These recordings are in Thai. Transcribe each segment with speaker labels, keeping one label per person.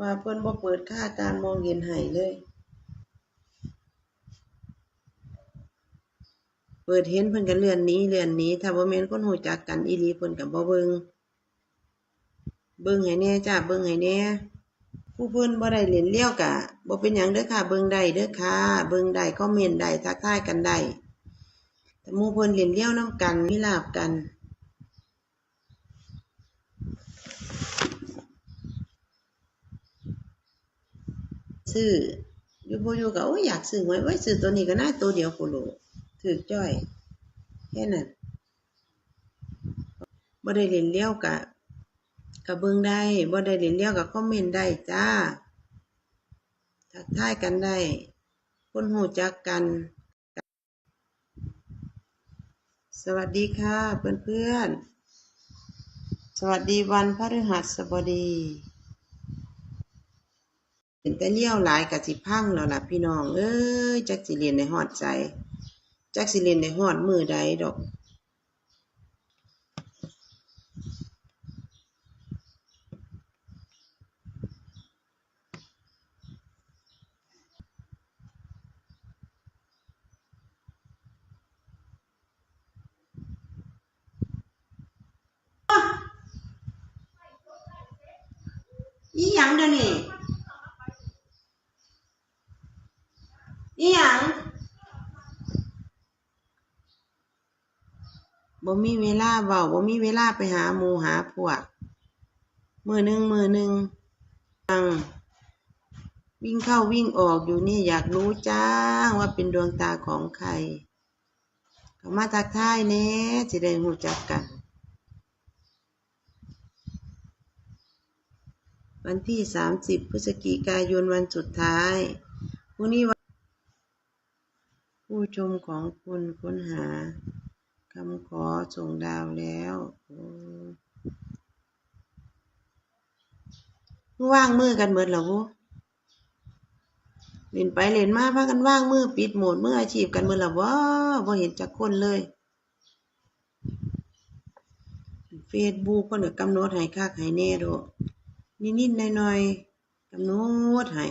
Speaker 1: ว่าเพิ่อนบ่เปิดค่าการมองเห็นให้เลย เปิดเห็นเพิ่นก็เลื่อนนี้เลื่อนนี้ ถ้าบ่แม่นคนรู้จักกันอีหลีเพิ่นก็บ่เบิงเบิงให้แน่จ้าเบิงให้แน่ผู้เพิ่นบ่ได้เล่นเลี้ยวก็บ่เป็นหยังเด้อค่ะ เบิงได้เด้อค่ะ เบิงได้คอมเมนต์ได้ทักทายกันได้แต่มู่เพิ่นเล่นเลี้ยวนํกันมีลาบกัน ซื้ออยู่โบอยู่ก็โอ้อยากซื้อหวยไว้ซื้อตัวนี้ก็น่าตัวเดียวโคโลถูกจ้อยแค่นั้นบ่ได้เล่นเลี้ยวกะกะเบิ่งได้บ่ได้เล่นเลี้ยวกะคอมเมนต์ได้จ้าทักทายกันได้ คนหูจักกัน สวัสดีค่ะเพื่อนๆสวัสดีวันพฤหัสบดี เป็นแต่เลี้ยวหลายกะสิพังแล้วล่ะพี่น้อง เอ้ย จักสิเรียนในฮอดใจ จักสิเรียนในฮอดมือใดดอกอีหยังเดี๋ยวนี้ อีหยังบ่มีเวลาเว้าบ่มีเวลาไปหาหมูหาพวก มือหนึ่งมือหนึ่งฟังวิ่งเข้าวิ่งออกอยู่นี่อยากรู้จ้าว่าเป็นดวงตาของใครเขามาทักทายแน่สิได้รู้จักกัน วันที่สามสิบพฤศจิกายนวันสุดท้ายพรุ่งนี้วัน ผู้ชมของคุณค้นหาคำขอส่งดาวแล้วว่างมือกันเบิดเหรอวุเล่นไปเล่นมาพากันว่างมือปิดโหมดมืออาชีพกันเบิดเหรอวะบ่เห็นจักคนเลยเฟซบุ๊กก็เนี่ยกำหนดให้คักให้แน่ดอกนิดๆหน่อยๆกำหนดให้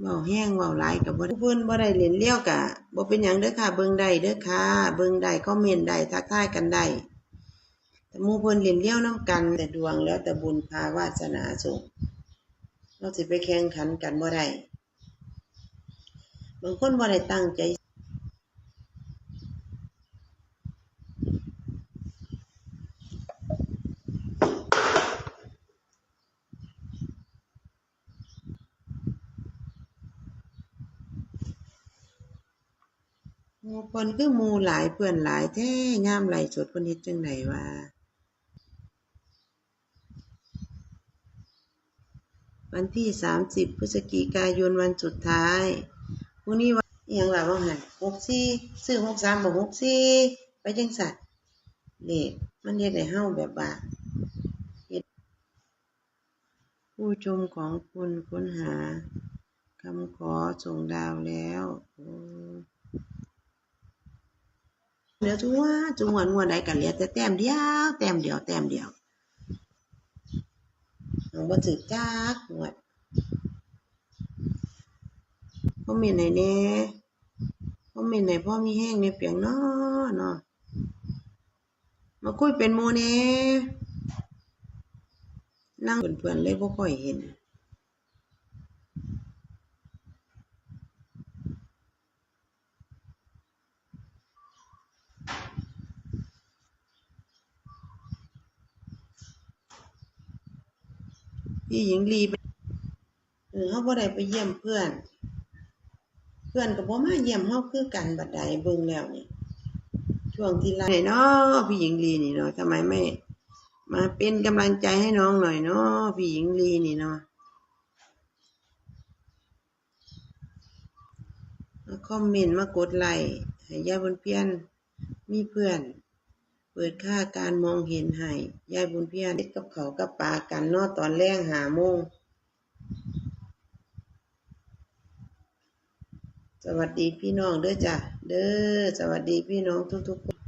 Speaker 1: เบาแห้งเบาหลายกับ่เพิ่นบ่ได้เล่นเลี้ยวกะบ่เป็นหยังเด้อค่ะ เบิ่งได้เด้อค่ะ เบิ่งได้คอมเมนต์ได้ทักทายกันได้แต่มู่เพิ่นเล่นเลี้ยวนํกัน แต่ดวงแล้วแต่บุญพาวาสนาส่งเราสิไปแข่งขันกันบ่ได้บางคนบ่ได้ตั้งใจ หมู่เพิ่นคือหมู่หลายเพื่อนหลายแท้ยามไหลสดเพิ่นเฮ็ดจังไดวะวันที่สามสิบพฤศจิกายนวันสุดท้ายพรุ่งนี้วันยังล่ะว่าหันหกสี่ซื้อหกสามบ่หกสี่ไปจังซั่นเลขมันเฮ็ดให้เฮาแบบว่าผู้ชมของคุณค้นหาคำขอส่งดาวแล้วอ เหลือจังหวะจังหวะงวดใดกันเหลือแต่แต้มเดียวแต้มเดียวแต้มเดียวเอาบ่ถึกจักงวดคอมเมนต์ให้แน่คอมเมนต์ให้พ่อมีแห้งในเปียงเนาะเนาะมาคุยเป็นหมู่แหน่นั่งเพื่อนๆเลยบ่ค่อยเห็น พี่หญิงลีไปเออเฮาบ่ได้ไปเยี่ยมเพื่อน เพื่อนก็บ่มาเยี่ยมเฮาคือกันบัดใดเบิ่งแล้วนี่ช่วงที่ไล่เนาะพี่หญิงลีนี่เนาะทำไมไม่ มาเป็นกำลังใจให้น้องหน่อยเนาะพี่หญิงลีนี่เนาะมาคอมเมนต์มากดไลค์ให้ยายบุญเพียนมีเพื่อน เปิดค่าการมองเห็นให้ยายบุญเพียรเด็กกับเขากับปลากันนอตอนแรงหาโมงสวัสดีพี่น้องเด้อจ้ะเด้อสวัสดีพี่น้องทุกๆคน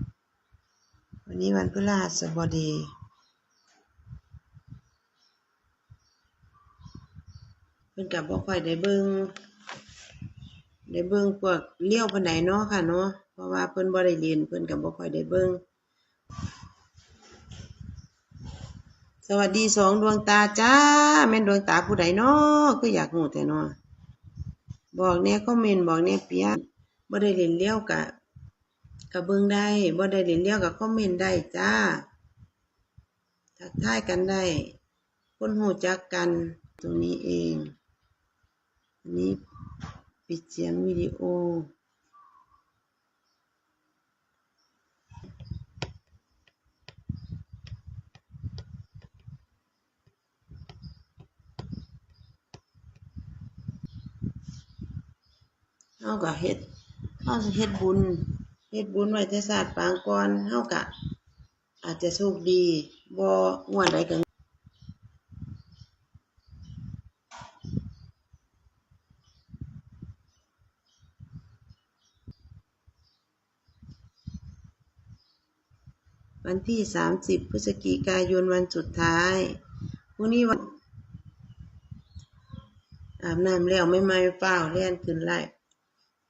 Speaker 1: วันนี้วันพฤหัสบดีเพิ่นก็บ่ค่อยได้เบิ่งได้เบิ่งพวกเลี้ยวปานใดเนาะค่ะเนาะเพราะว่าเพิ่นบ่ได้เรียนเพิ่นก็บ่ค่อยได้เบิ่ง สวัสดีสองดวงตาจ้า แม่นดวงตาผู้ใดเนาะคือยากรู้แต่นาะบอกแหน่คอมเมนบอกแหน่เปียบ่ได้เรียนเลี้ยวก็ก็เบิ่งได้บ่ได้เรียนเลี้ยวก็คอเมนได้จ้าทักทายกันได้คนหูจักกันตรงนี้เองอันนี้ปิดเสียงวิดีโอ เฮาก็เฮ็ดเฮาสิเฮ็ดบุญเฮ็ดบุญไว้แต่ศาสตร์ปางก่อนเฮาก็อาจจะโชคดีบ่งวดใดก็วันที่สามสิบพฤศจิกายนวันสุดท้ายพรุ่งนี้วันอาบน้ำแล้วไม่ไม่เปล่าเล่นขึ้นไล่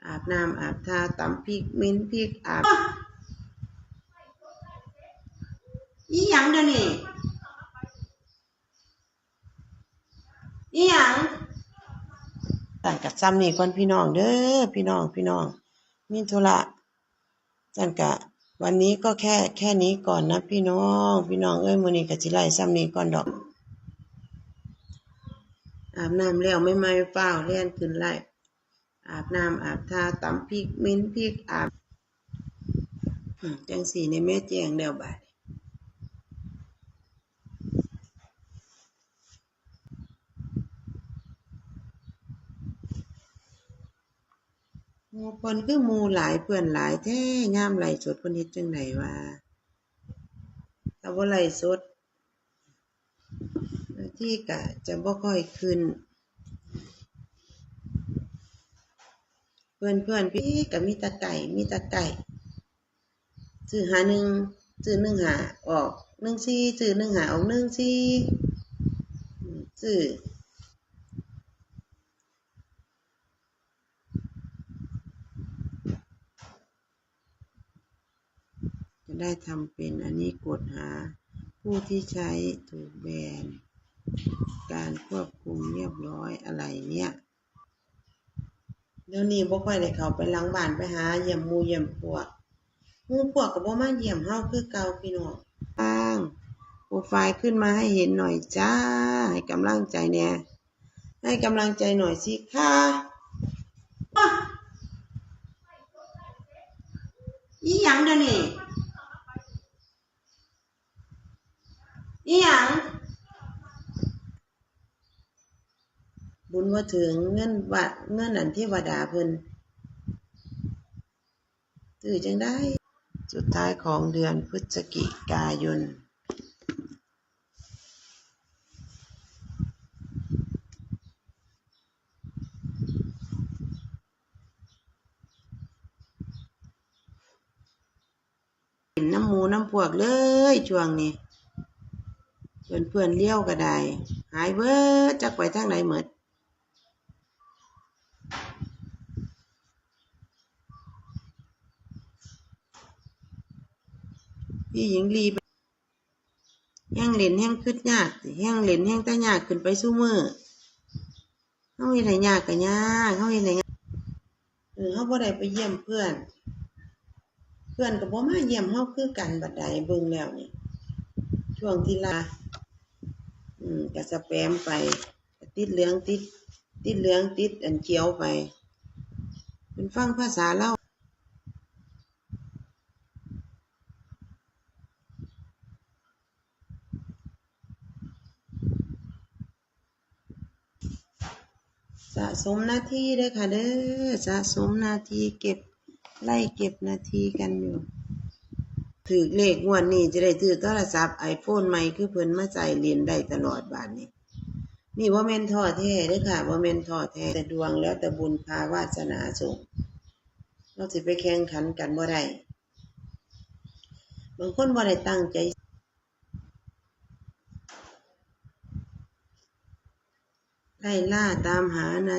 Speaker 1: อาบน้ำอาบทาตำพริกมิ้นพริกอาบอีหยังเดี๋ยวนี้อีหยังตั้งกับซ้ำนี่ก่อนพี่น้องเด้อพี่น้องพี่น้องมีธุระจันกะวันนี้ก็แค่แค่นี้ก่อนนะพี่น้อง พี่น้องเอ้ยมือนี้ก็สิไลซ้ำนี้ก่อนดอกอาบน้ำแล้วไม่ไม่เปล่าเล่นขึ้นไล่ อาบน้ำอาบทาตำพริกมิ้นพริกอาบอืมจังสีในแม่แจงแล้วบาดหมู่เพิ่นคือหมูหลายเพื่อนหลายแท้ยามไหลสดเพิ่นเฮ็ดจังไดวะถ้าบ่ไหลสดที่ก็จะบ่ค่อยขึ้น เพื่อนเพื่อนพี่ก็มีตะไก่มีตะไก่ซื้อหาหนึ่งซื้อหนึ่งหาออกหนึ่งสี่ซื้อหนึ่งหาออกหนึ่งสี่ซื้อจะได้ทำเป็นอันนี้กดหา ผู้ที่ใช้ถูกแบน การควบคุมเรียบร้อยอะไรเนี่ย เดี๋ยวนี้บ่ค่อยได้เข้าไปหลังบ้านไปหาเยี่ยมหมู่เยี่ยมพวก หมู่พวกก็บ่มาเยี่ยมเฮาคือเก่าพี่น้องอ้างโปรไฟล์ขึ้นมาให้เห็นหน่อยจ้า ให้กำลังใจแน่ให้กำลังใจหน่อยสิค่ะอีหยังเดี๋ยวนี้อีหยัง บุญว่าถึงเงินวัดเงินอันเทวดาเพิ่นตื่อจังได้ สุดท้ายของเดือนพฤศจิกายนเห็นน้ำหมูน้ำพวกเลยช่วงนี้เพื่อนเพื่อนเลี้ยวก็ได้ หายเบิดจักไปทางไหนเหมด พี่หญิงลีแห้งเล่นแห้งคืดยากแห้งเล่นแห้งตายากขึ้นไปสู้มือเฮาเฮ็ดให้ยากก็ยากเฮาเฮ็ดให้ยากเอเฮาบ่ได้ไปเยี่ยมเพื่อน เพื่อนก็บ่มาเยี่ยมเฮาคือกันบัดใดเบิ่งแล้วนี่ช่วงที่ลาอืมก็สแปมไป ติดเหลืองติด ติดเหลืองติดอันเขียวไปเป็นฟังภาษาเล่า สะสมนาทีเด้อค่ะเด้อสะสมนาทีเก็บไล่เก็บนาทีกันอยู่ถือเลขงวดนี้จะได้ถือโทรศัพท์ไอโฟนใหม่คือเพิ่นมาใส่เรียนได้ตลอดบาดนี้นี่ว่าแม่นทอแท้เด้อค่ะว่าแม่นทอแท้แต่ดวงแล้วแต่บุญพาวาสนาส่งเราสิไปแข่งขันกันบ่ได้บางคนบ่ได้ตั้งใจ ไล่ล่าตามหานะ